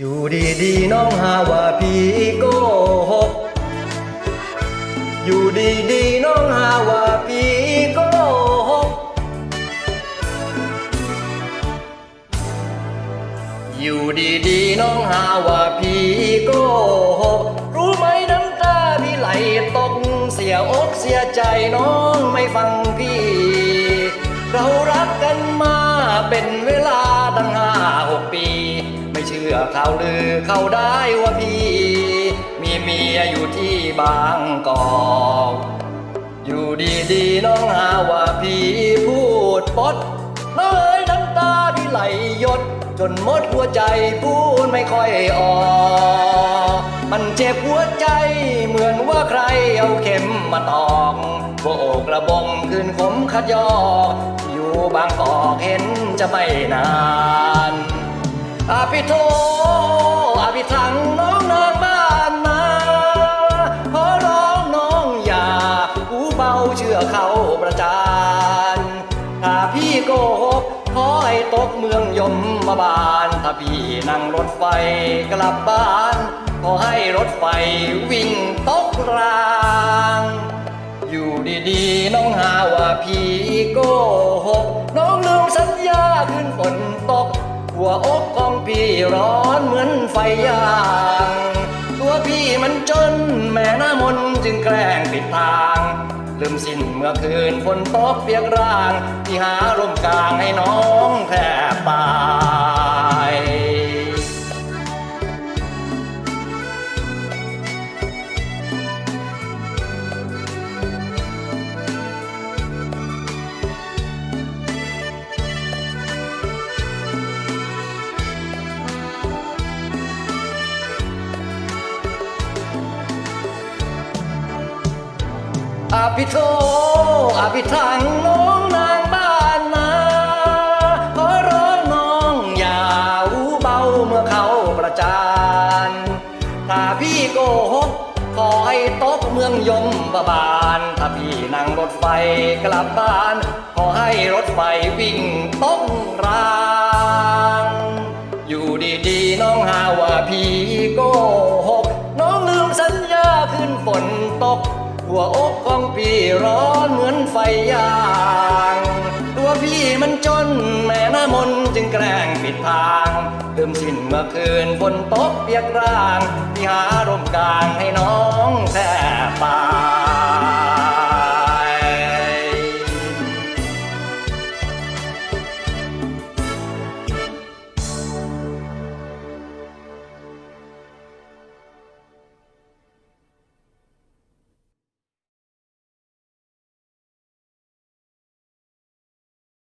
อยู่ดีๆน้องหาว่าพี่โกหก อยู่ดีๆน้องหาว่าพี่โกหก อยู่ดีๆน้องหาว่าพี่โกหก รู้ไหมน้ำตาพี่ไหลตกเสียอกเสียใจน้องไม่ฟังพี่ อข่าวลือเขาได้ว่าพี่ มีเมียอยู่ที่บางกอกอยู่ดีๆน้องหาว่าพี่พูดปดเอ้ยน้ำตาพี่ไหลหยด จนหมดหัวใจพูดไม่ค่อยออกมันเจ็บหัวใจเหมือนว่าใครเอาเข็มมาตอกหัวอกระบงคืนขมขัดยอกอยู่บางกอกเห็นจะไม่นาน อเขาประจานถ้าพี่โกหกขอให้ตกเมืองยมมาบาน ถ้าพี่นั่งรถไฟกลับบ้านขอให้รถไฟวิ่งตกราง อยู่ดีๆ น้องหาว่าพี่โกหก น้องลืมสัญญาขึ้นฝนตก หัวอกของพี่ร้อนเหมือนไฟยางตัวพี่มันจนแม่หน้ามนจึงแกล้งปิดทาง ลืมสิ้นเมื่อคืนฝนตกเปียกร่าง ที่หาร่มกลางให้น้องแทบปา อาภิโทอาภิทังน้องนางบ้านนาขอร้องน้องอย่าหูเบาเมื่อเขาประจานถ้าพี่โกหกขอให้ตกเมืองยมบาบาน ถ้าพี่นั่งรถไฟกลับบ้าน ขอให้รถไฟวิ่งตกราง อยู่ดีๆน้องหาว่าพี่โกหก น้องลืมสัญญาขึ้นฝนตก หัวอกของพี่ร้อนเหมือนไฟยาง ตัวพี่มันจนแม่น้ามนจึงแกล้งปิดทางลืมสิ้นเมื่อคืนบนตกเปียกร่าง พี่หาร่มกลางให้น้องแทบตา